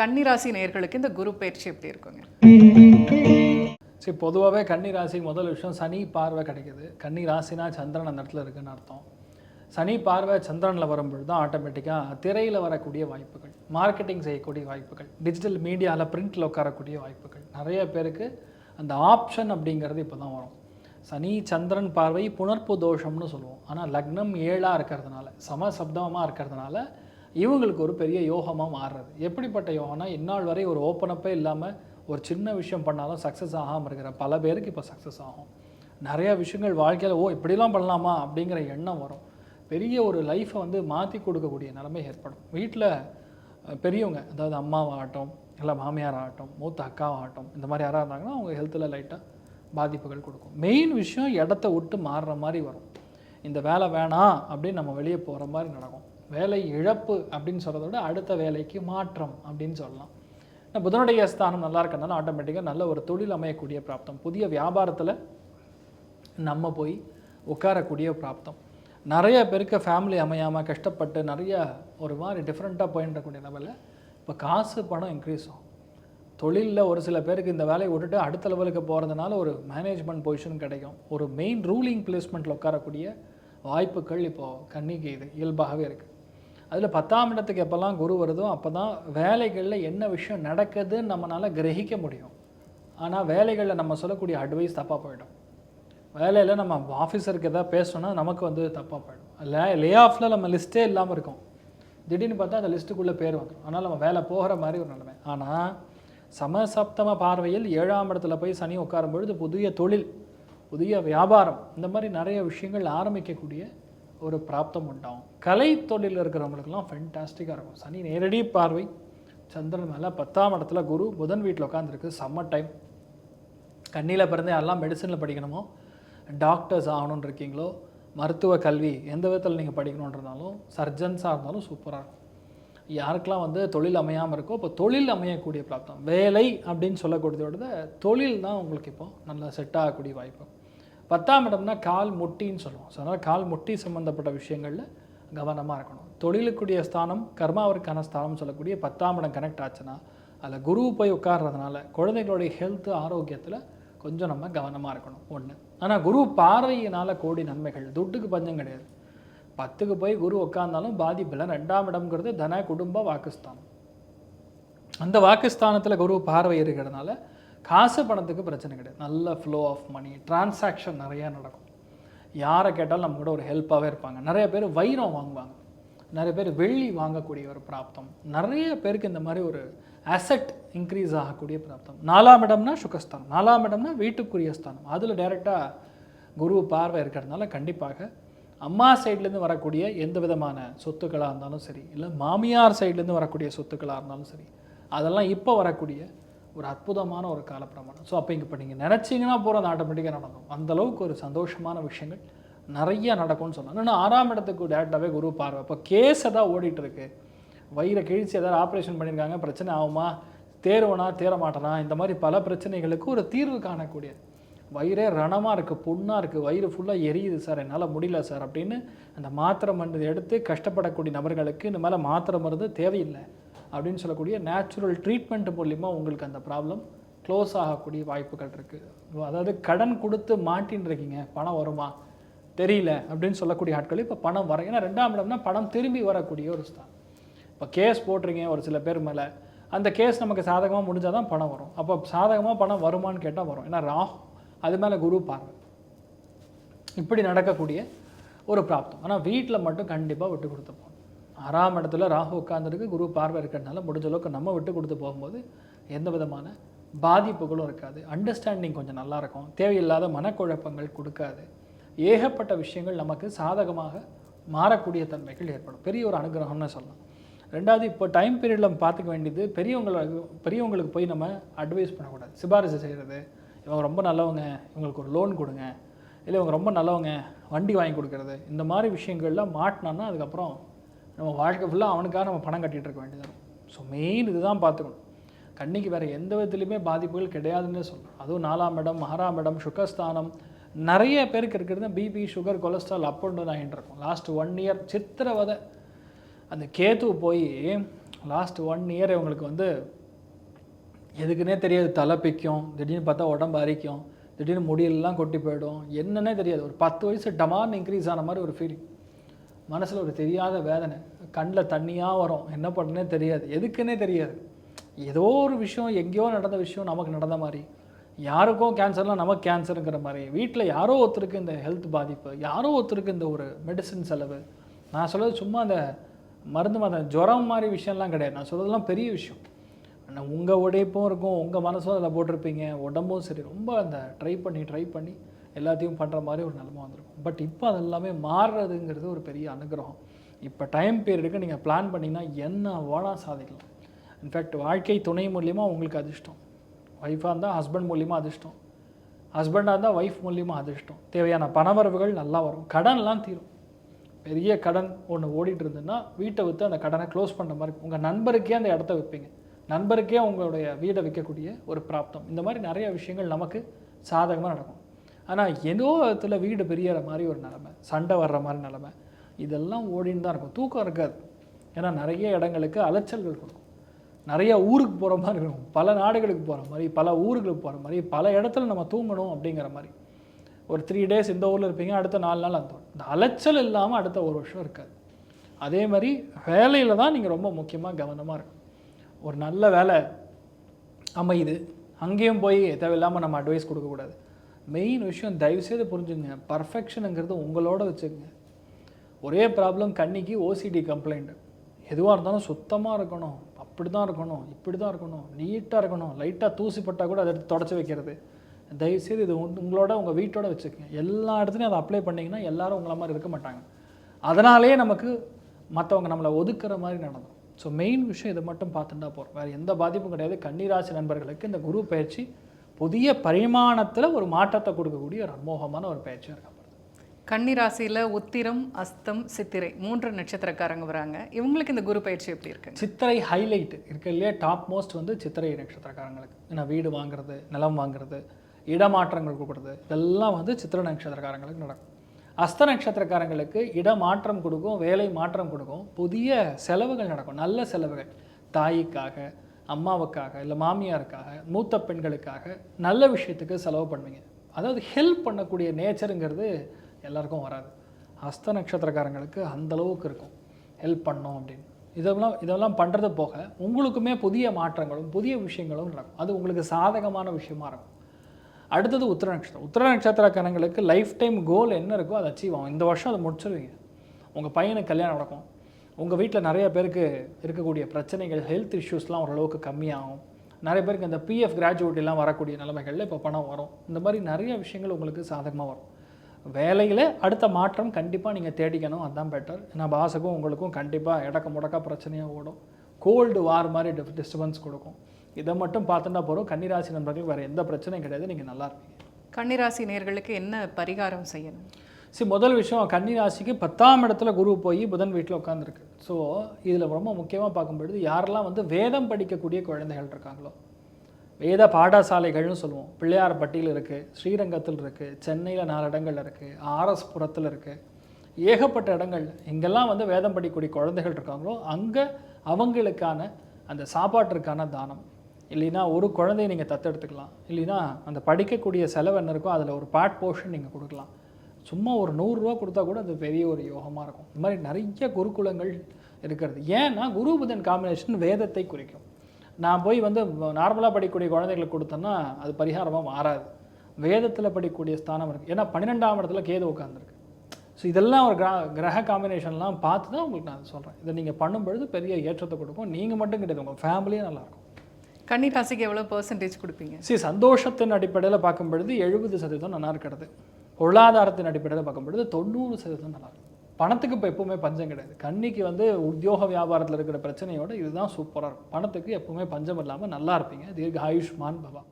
கன்னிராசி நேர்களுக்கு இந்த குரு பயிற்சி எப்படி இருக்குங்க? சரி பொதுவாகவே கன்னி ராசி முதல் விஷயம் சனி பார்வை கிடைக்குது. கன்னி ராசினா சந்திரன் அந்த இடத்துல இருக்குன்னு அர்த்தம். சனி பார்வை சந்திரனில் வரும்பொழுது தான் ஆட்டோமேட்டிக்காக திரையில் வரக்கூடிய வாய்ப்புகள் மார்க்கெட்டிங் செய்யக்கூடிய வாய்ப்புகள் டிஜிட்டல் மீடியாவில் பிரிண்டில் உட்காரக்கூடிய வாய்ப்புகள் நிறைய பேருக்கு அந்த ஆப்ஷன் அப்படிங்கிறது இப்போ தான் வரும். சனி சந்திரன் பார்வை புணர்ப்பு தோஷம்னு சொல்லுவோம். ஆனால் லக்னம் ஏழாக இருக்கிறதுனால சமசப்தமாக இருக்கிறதுனால இவங்களுக்கு ஒரு பெரிய யோகமாக மாறுறது. எப்படிப்பட்ட யோகம்னா இந்நாள் வரை ஒரு ஓப்பனப்பே இல்லாமல் ஒரு சின்ன விஷயம் பண்ணாலும் சக்ஸஸ் ஆகாமல் இருக்கிற பல பேருக்கு இப்போ சக்ஸஸ் ஆகும். நிறையா விஷயங்கள் வாழ்க்கையில் ஓ இப்படிலாம் பண்ணலாமா? அப்படிங்கிற எண்ணம் வரும். பெரிய ஒரு லைஃப்பை வந்து மாற்றி கொடுக்கக்கூடிய நிலைமை ஏற்படும். வீட்டில் பெரியவங்க அதாவது அம்மாவாகட்டும் இல்லை மாமியார் ஆகட்டும் மூத்த அக்காவாகட்டும் இந்த மாதிரி யாராக இருந்தாங்கன்னா அவங்க ஹெல்த்தில் லைட்டாக பாதிப்புகள் கொடுக்கும். மெயின் விஷயம் இடத்த விட்டு மாறுற மாதிரி வரும். இந்த வேலை வேணாம் அப்படின்னு நம்ம வெளியே போகிற மாதிரி நடக்கும். வேலை இழப்பு அப்படின்னு சொல்கிறத விட அடுத்த வேலைக்கு மாற்றம் அப்படின்னு சொல்லலாம். ஏன்னா புதனுடைய ஸ்தானம் நல்லா இருக்கறனால ஆட்டோமேட்டிக்காக நல்ல ஒரு தொழில் அமையக்கூடிய பிராப்தம். புதிய வியாபாரத்தில் நம்ம போய் உட்காரக்கூடிய பிராப்தம். நிறைய பேருக்கு ஃபேமிலி அமையாமல் கஷ்டப்பட்டு நிறைய ஒரு மாதிரி டிஃப்ரெண்ட்டாக போயின்றக்கூடிய லெவலில் இப்போ காசு பணம் இன்க்ரீஸ் ஆகும். தொழிலில் ஒரு சில பேருக்கு இந்த வேலையை விட்டுட்டு அடுத்த லெவலுக்கு போகிறதுனால ஒரு மேனேஜ்மெண்ட் பொசிஷன் கிடைக்கும். ஒரு மெயின் ரூலிங் பிளேஸ்மெண்ட்டில் உட்காரக்கூடிய வாய்ப்புகள் இப்போது கண்ணிக்கு இது இயல்பாகவே இருக்குது அதில் பத்தாம் இடத்துக்கு எப்போல்லாம் குரு வருதோ அப்போ தான் வேலைகளில் என்ன விஷயம் நடக்குதுன்னு நம்மளால் கிரகிக்க முடியும். ஆனால் வேலைகளில் நம்ம சொல்லக்கூடிய அட்வைஸ் தப்பாக போயிடும். வேலையில் நம்ம ஆஃபீஸருக்கு எதாவது பேசணும்னா நமக்கு வந்து தப்பாக போயிடும். லே லே ஆஃபில் நம்ம லிஸ்ட்டே இல்லாமல் இருக்கும். திடீர்னு பார்த்தா அந்த லிஸ்ட்டுக்குள்ளே பேர் வந்துடும் ஆனால் நம்ம வேலை போகிற மாதிரி ஒரு நிலைமை. ஆனால் சமசப்தம பார்வையில் ஏழாம் இடத்துல போய் சனி உட்காரும் பொழுது புதிய தொழில் புதிய வியாபாரம் இந்த மாதிரி நிறைய விஷயங்கள் ஆரம்பிக்கக்கூடிய ஒரு பிராப்தம் உண்டாகும். கலை தொழிலில் இருக்கிறவங்களுக்குலாம் ஃபென்டாஸ்டிக்காக இருக்கும். சனி நேரடி பார்வை. சந்திரன் மேலே பத்தாம் இடத்துல குரு புதன் வீட்டில் உட்காந்துருக்கு சம்மர் டைம் கண்ணியில் பிறந்தே எல்லாம் மெடிசனில் படிக்கணுமோ டாக்டர்ஸ் ஆகணும்னு இருக்கீங்களோ மருத்துவ கல்வி எந்த விதத்தில் நீங்கள் படிக்கணுன்றதாலும் சர்ஜன்ஸாக இருந்தாலும் சூப்பராக இருக்கும். யாருக்கெல்லாம் வந்து தொழில் அமையாமல் இருக்கோ இப்போ தொழில் அமையக்கூடிய பிராப்தம். வேலை அப்படின்னு சொல்லக்கூடியதோட தொழில் தான் உங்களுக்கு இப்போது நல்லா செட் ஆகக்கூடிய வாய்ப்பு. பத்தாம் இடம்னா கால் முட்டின்னு சொல்லுவோம். ஸோ அதனால் கால் முட்டி சம்மந்தப்பட்ட விஷயங்களில் கவனமாக இருக்கணும். தொழிலுக்குரிய ஸ்தானம் கர்மாவிற்கான ஸ்தானம் சொல்லக்கூடிய பத்தாம் இடம் கனெக்ட் ஆச்சுன்னா அதில் குரு போய் உட்கார்றதுனால குழந்தைகளுடைய ஹெல்த்து ஆரோக்கியத்தில் கொஞ்சம் நம்ம கவனமாக இருக்கணும். ஒன்று ஆனால் குரு பார்வையினால் கோடி நன்மைகள். துட்டுக்கு பஞ்சம் கிடையாது. பத்துக்கு போய் குரு உட்கார்ந்தாலும் பாதிப்பில்லை. ரெண்டாம் இடம்ங்கிறது தன குடும்ப வாக்குஸ்தானம். அந்த வாக்குஸ்தானத்தில் குரு பார்வை இருக்கிறதுனால காசு பணத்துக்கு பிரச்சனை கிடையாது. நல்ல ஃப்ளோ ஆஃப் மணி டிரான்சாக்ஷன் நிறையா நடக்கும். யாரை கேட்டாலும் நம்ம கூட ஒரு ஹெல்ப்பாகவே இருப்பாங்க. நிறைய பேர் வைரம் வாங்குவாங்க. நிறைய பேர் வெள்ளி வாங்கக்கூடிய ஒரு பிராப்தம். நிறைய பேருக்கு இந்த மாதிரி ஒரு அசெட் இன்க்ரீஸ் ஆகக்கூடிய பிராப்தம். நாலாம் இடம்னா சுகஸ்தானம். நாலாம் இடம்னா வீட்டுக்குரிய ஸ்தானம். அதில் டைரெக்டாக குரு பார்வை இருக்கிறதுனால கண்டிப்பாக அம்மா சைட்லேருந்து வரக்கூடிய எந்த விதமான சொத்துக்களாக இருந்தாலும் சரி இல்லை மாமியார் சைட்லேருந்து வரக்கூடிய சொத்துக்களாக இருந்தாலும் சரி அதெல்லாம் இப்போ வரக்கூடிய ஒரு அற்புதமான ஒரு காலப்பிரமாணம். ஸோ அப்போ இங்கே இப்போ நீங்கள் நினச்சிங்கன்னா போகிறது ஆட்டோமேட்டிக்காக நடக்கும். அந்தளவுக்கு ஒரு சந்தோஷமான விஷயங்கள் நிறைய நடக்கும்னு சொல்லலாம் இன்னொன்று ஆறாம் இடத்துக்கு டேரெக்டாகவே குரு பார்வை. இப்போ கேஸ் எதாவது ஓடிட்டு இருக்கு. வயிறை கிழிச்சு ஏதாவது ஆப்ரேஷன் பண்ணியிருக்காங்க பிரச்சனை ஆகுமா? தேருவனா தேரமாட்டனா இந்த மாதிரி பல பிரச்சனைகளுக்கு ஒரு தீர்வு காணக்கூடியது வயிறே ரணமாக இருக்குது புண்ணாக இருக்குது வயிறு ஃபுல்லாக எரியுது சார் என்னால் முடியல சார் அப்படின்னு அந்த மாத்திரை மருந்து எடுத்து கஷ்டப்படக்கூடிய நபர்களுக்கு இந்த மேலே மாத்திரை மருந்து தேவையில்லை. அப்படின்னு சொல்லக்கூடிய நேச்சுரல் ட்ரீட்மெண்ட் மூலிமா உங்களுக்கு அந்த ப்ராப்ளம் க்ளோஸ் ஆகக்கூடிய வாய்ப்புகள் இருக்குது அதாவது கடன் கொடுத்து மாட்டின்னு இருக்கீங்க பணம் வருமா? தெரியல அப்படின்னு சொல்லக்கூடிய ஆட்கள் இப்போ பணம் வர ஏன்னா ரெண்டாம் இடம்னா பணம் திரும்பி வரக்கூடிய ஒரு ஸ்தான் இப்போ கேஸ் போட்டிருக்கீங்க ஒரு சில பேர் மேலே. அந்த கேஸ் நமக்கு சாதகமாக முடிஞ்சால் தான் பணம் வரும். அப்போ சாதகமாக பணம் வருமான்னு கேட்டால் வரும். ஏன்னா ராகு அது மேலே குரு பார்வை. இப்படி நடக்கக்கூடிய ஒரு பிராப்தம். ஆனால் வீட்டில் மட்டும் கண்டிப்பாக விட்டு கொடுத்துப்போம் ஆறாம் இடத்துல ராகு உட்கார்ந்துருக்கு குரு பார்வை இருக்கிறதுனால முடிஞ்ச அளவுக்கு நம்ம விட்டு கொடுத்து போகும்போது எந்த விதமான பாதிப்புகளும் இருக்காது. அண்டர்ஸ்டாண்டிங் கொஞ்சம் நல்லாயிருக்கும் தேவையில்லாத மனக்குழப்பங்கள் கொடுக்காது. ஏகப்பட்ட விஷயங்கள் நமக்கு சாதகமாக மாறக்கூடிய தன்மைகள் ஏற்படும். பெரிய ஒரு அனுகிரகம்னு சொல்லலாம். ரெண்டாவது இப்போ டைம் பீரியடில் பார்த்துக்க வேண்டியது பெரியவங்களுக்கு பெரியவங்களுக்கு போய் நம்ம அட்வைஸ் பண்ணக்கூடாது. சிபாரிசு செய்கிறது இவங்க ரொம்ப நல்லவங்க இவங்களுக்கு ஒரு லோன் கொடுங்க. இல்லை இவங்க ரொம்ப நல்லவங்க வண்டி வாங்கி கொடுக்கறது இந்த மாதிரி விஷயங்கள்லாம் மாட்டினோன்னா அதுக்கப்புறம் நம்ம வாழ்க்கை ஃபுல்லாக அவனுக்காக நம்ம பணம் கட்டிகிட்டு இருக்க வேண்டியதாக ஸோ மெயின் இதுதான் பார்த்துக்கணும். கண்ணிக்கு வேறு எந்த விதத்துலையுமே பாதிப்புகள் கிடையாதுன்னு சொல்லலாம் அதுவும் நாலாம் இடம் ஆறாம் இடம் சுகஸ்தானம். நிறைய பேருக்கு இருக்கிறது BP sugar cholesterol up and down ஆகிட்டு இருக்கும். லாஸ்ட் ஒன் இயர் சித்திரவதை. அந்த கேத்து போய் லாஸ்ட் ஒன் இயர் இவங்களுக்கு வந்து எதுக்குன்னே தெரியாது. தலை பிக்கும் திடீர்னு பார்த்தா உடம்பு அரிக்கும் திடீர்னு முடியெல்லாம் கொட்டி போயிடும். என்னன்னே தெரியாது. ஒரு பத்து வயசு டமார்னு இன்க்ரீஸ் ஆன மாதிரி ஒரு ஃபீலிங் மனசில் ஒரு தெரியாத வேதனை. கண்ணில் தண்ணியாக வரும். என்ன பண்ணுனே தெரியாது. எதுக்குன்னே தெரியாது. ஏதோ ஒரு விஷயம் எங்கேயோ நடந்த விஷயம் நமக்கு நடந்த மாதிரி. யாருக்கும் கேன்சர்லாம் நமக்கு கேன்சருங்கிற மாதிரி. வீட்டில் யாரோ ஒருத்தருக்கு இந்த ஹெல்த் பாதிப்பு யாரோ ஒருத்தருக்கு இந்த ஒரு மெடிசின் செலவு. நான் சொல்கிறது சும்மா அந்த மருந்து மருந்து ஜுரம் மாதிரி விஷயம்லாம் கிடையாது. நான் சொல்கிறதுலாம் பெரிய விஷயம். ஆனால் உங்கள் உடைப்பும் இருக்கும். உங்கள் மனசும் அதில் போட்டிருப்பீங்க. உடம்பும் சரி. ரொம்ப அந்த ட்ரை பண்ணி ட்ரை பண்ணி எல்லாத்தையும் பண்ணுற மாதிரி ஒரு நிலமை வந்திருக்கும். பட் இப்போ அது எல்லாமே மாறுறதுங்கிறது ஒரு பெரிய அனுகிரகம். இப்போ டைம் பீரியடுக்கு நீங்கள் பிளான் பண்ணிங்கன்னா என்ன வேணா சாதிக்கலாம். இன்ஃபேக்ட் வாழ்க்கை துணை மூலியமாக உங்களுக்கு அதிர்ஷ்டம். ஒய்ஃபாக இருந்தால் ஹஸ்பண்ட் மூலியமாக அதிர்ஷ்டம். ஹஸ்பண்டாக இருந்தால் ஒய்ஃப் மூலியமாக அதிர்ஷ்டம். தேவையான பணவரவுகள் நல்லா வரும். கடன்லாம் தீரும். பெரிய கடன் ஒன்று ஓடிட்டு இருந்ததுன்னா வீட்டை விற்று அந்த கடனை க்ளோஸ் பண்ணுற மாதிரி இருக்கும். உங்கள் நண்பருக்கே அந்த இடத்த விற்பீங்க நண்பருக்கே உங்களுடைய வீடை விற்கக்கூடிய ஒரு பிராப்தம். இந்த மாதிரி நிறைய விஷயங்கள் நமக்கு சாதகமாக நடக்கும். ஆனால் ஏதோ விதத்தில் வீடு பெரியற மாதிரி ஒரு நிலமை சண்டை வர்ற மாதிரி நிலமை இதெல்லாம் ஓடின்னு தான் இருக்கும். தூக்கம் இருக்காது. ஏன்னா நிறைய இடங்களுக்கு அலைச்சல்கள் கொடுக்கும். நிறைய ஊருக்கு போகிற மாதிரி இருக்கும். பல நாடுகளுக்கு போகிற மாதிரி பல ஊர்களுக்கு போகிற மாதிரி பல இடத்துல நம்ம தூங்கணும் அப்படிங்கிற மாதிரி. ஒரு த்ரீ டேஸ் இந்த ஊரில் இருப்பீங்க அடுத்த நாலு நாள் அந்த இந்த அலைச்சல் இல்லாமல் அடுத்த ஒரு வருஷம் இருக்காது. அதே மாதிரி வேலையில் தான் நீங்கள் ரொம்ப முக்கியமாக கவனமாக இருக்கும் ஒரு நல்ல வேலை அமையுது. அங்கேயும் போய் தேவையில்லாமல் நம்ம அட்வைஸ் கொடுக்கக்கூடாது. மெயின் விஷயம் தயவுசெய்து புரிஞ்சுங்க பர்ஃபெக்ஷனுங்கிறது உங்களோட வச்சுக்கோங்க. ஒரே ப்ராப்ளம் கண்ணிக்கு ஓசிடி கம்ப்ளைண்ட் எதுவாக இருந்தாலும் சுத்தமாக இருக்கணும். அப்படி தான் இருக்கணும். இப்படி தான் இருக்கணும். நீட்டாக இருக்கணும். லைட்டாக தூசிப்பட்டால் கூட அதை எடுத்து தொடச்சி வைக்கிறது. தயவுசெய்து இது உங்களோட உங்கள் வீட்டோட வச்சுக்கோங்க. எல்லா இடத்துலையும் அதை அப்ளை பண்ணிங்கன்னா எல்லாரும் உங்களை மாதிரி இருக்க மாட்டாங்க. அதனாலே நமக்கு மற்றவங்க நம்மளை ஒதுக்குற மாதிரி நடந்தோம் ஸோ மெயின் விஷயம் இதை மட்டும் பார்த்துட்டா போகிறோம் வேறு எந்த பாதிப்பும் கிடையாது. கன்னிராசி நண்பர்களுக்கு இந்த குரு பயிற்சி புதிய பரிமாணத்தில் ஒரு மாற்றத்தை கொடுக்கக்கூடிய ஒரு அமோகமான ஒரு பயிற்சியாக இருக்கப்படுது கன்னிராசியில் உத்திரம் அஸ்தம் சித்திரை மூன்று நட்சத்திரக்காரங்க வராங்க. இவங்களுக்கு இந்த குரு பயிற்சி எப்படி இருக்குங்க? சித்திரை ஹைலைட் இருக்க இல்லையா? டாப் மோஸ்ட் வந்து சித்திரை நட்சத்திரக்காரங்களுக்கு. ஏன்னா வீடு வாங்குறது நிலம் வாங்குறது இடமாற்றங்கள் கொடுக்குறது இதெல்லாம் வந்து சித்திரை நட்சத்திரக்காரங்களுக்கு நடக்கும். அஸ்த நட்சத்திரக்காரங்களுக்கு இடமாற்றம் கொடுக்கும் வேலை மாற்றம் கொடுக்கும் புதிய செலவுகள் நடக்கும். நல்ல செலவுகள். தாய்க்காக அம்மாவுக்காக இல்லை மாமியாருக்காக மூத்த பெண்களுக்காக நல்ல விஷயத்துக்கு செலவு பண்ணுவீங்க. அதாவது ஹெல்ப் பண்ணக்கூடிய நேச்சருங்கிறது எல்லாருக்கும் வராது. அஸ்த நட்சத்திரக்காரங்களுக்கு அந்த அளவுக்கு இருக்கும். ஹெல்ப் பண்ணோம் அப்படின்னு. இதெல்லாம் இதெல்லாம் பண்ணுறது போக உங்களுக்குமே புதிய மாற்றங்களும் புதிய விஷயங்களும் நடக்கும். அது உங்களுக்கு சாதகமான விஷயமா இருக்கும். அடுத்தது உத்திர நட்சத்திரம். உத்திர நட்சத்திரக்காரங்களுக்கு லைஃப் டைம் கோல் என்ன இருக்கோ அதை அச்சீவ் ஆகும். இந்த வருஷம் அதை முடிச்சிருவீங்க. உங்கள் பையனுக்கு கல்யாணம் நடக்கும். உங்கள் வீட்டில் நிறைய பேருக்கு இருக்கக்கூடிய பிரச்சனைகள் ஹெல்த் இஷ்யூஸ்லாம் ஓரளவுக்கு கம்மியாகும். நிறைய பேருக்கு இந்த பிஎஃப் கிராஜுவேட்டிலாம் வரக்கூடிய நிலைமைகளில் இப்போ பணம் வரும். இந்த மாதிரி நிறைய விஷயங்கள் உங்களுக்கு சாதகமாக வரும். வேலையில் அடுத்த மாற்றம் கண்டிப்பாக நீங்கள் தேடிக்கணும். அதுதான் பெட்டர் ஏன்னா பாஸுக்கும் உங்களுக்கும் கண்டிப்பாக இடக்க முடக்க பிரச்சனையாக ஓடும். கோல்டு வார் மாதிரி டிஃப் டிஸ்டர்பன்ஸ் கொடுக்கும். இதை மட்டும் பார்த்துட்டா போகிறோம் கன்னிராசி நண்பர்கள் வேறு எந்த பிரச்சனையும் கிடையாது. நீங்கள் நல்லா இருப்பீங்க. கன்னிராசி நேர்களுக்கு என்ன பரிகாரம் செய்யணும்? சரி முதல் விஷயம் கன்னி ராசிக்கு பத்தாம் இடத்துல குரு போய் புதன் வீட்டில் உட்காந்துருக்கு ஸோ இதில் ரொம்ப முக்கியமாக பார்க்கும்பொழுது யாரெல்லாம் வந்து வேதம் படிக்கக்கூடிய குழந்தைகள் இருக்காங்களோ வேத பாடசாலைகள்னு சொல்லுவோம். பிள்ளையார்பட்டியில் இருக்குது ஸ்ரீரங்கத்தில் இருக்குது சென்னையில் நாலு இடங்கள் இருக்குது ஆர்எஸ் புறத்தில் இருக்குது ஏகப்பட்ட இடங்கள் இங்கெல்லாம் வந்து வேதம் படிக்கக்கூடிய குழந்தைகள் இருக்காங்களோ அங்கே அவங்களுக்கான அந்த சாப்பாட்டிற்கான தானம். இல்லைன்னா ஒரு குழந்தையை நீங்கள் தத்தெடுத்துக்கலாம். இல்லைன்னா அந்த படிக்கக்கூடிய செலவு என்ன இருக்கோ அதில் ஒரு பார்ட் போர்ஷன் நீங்கள் கொடுக்கலாம். சும்மா ஒரு நூறுரூவா கொடுத்தா கூட அது பெரிய ஒரு யோகமாக இருக்கும். இந்த மாதிரி நிறைய குருகுலங்கள் இருக்கிறது. ஏன்னா குரு புதன் காம்பினேஷன் வேதத்தை குறிக்கும். நான் போய் வந்து நார்மலாக படிக்கக்கூடிய குழந்தைகளுக்கு கொடுத்தேன்னா அது பரிகாரமாக மாறாது. வேதத்தில் படிக்கக்கூடிய ஸ்தானம் இருக்குது ஏன்னா பன்னிரெண்டாம் இடத்துல கேது உட்காந்துருக்கு ஸோ இதெல்லாம் ஒரு கிரா கிரக காம்பினேஷன்லாம் பார்த்து தான் உங்களுக்கு நான் சொல்கிறேன் இதை நீங்கள் பண்ணும்பொழுது பெரிய ஏற்றத்தை கொடுக்கும். நீங்கள் மட்டும் கிடையாது உங்கள் ஃபேமிலியே நல்லாயிருக்கும் கன்னிராசிக்கு எவ்வளோ பர்சன்டேஜ் கொடுப்பீங்க? சரி சந்தோஷத்தின் அடிப்படையில் பார்க்கும் பொழுது எழுபது சதவீதம் நல்லா இருக்கிறது பொருளாதாரத்தின் அடிப்படையில் பார்க்கும் பொழுது தொண்ணூறு சதவீதம் நல்லா இருக்கும். பணத்துக்கு இப்போ எப்பவுமே பஞ்சம் கிடையாது. கன்னிக்கு வந்து உத்தியோக வியாபாரத்தில் இருக்கிற பிரச்சனையோட இதுதான் சூப்பராக இருக்கும். பணத்துக்கு எப்பவுமே பஞ்சம் இல்லாமல் நல்லா இருப்பீங்க. தீர்க்க ஆயுஷ்மான் பவா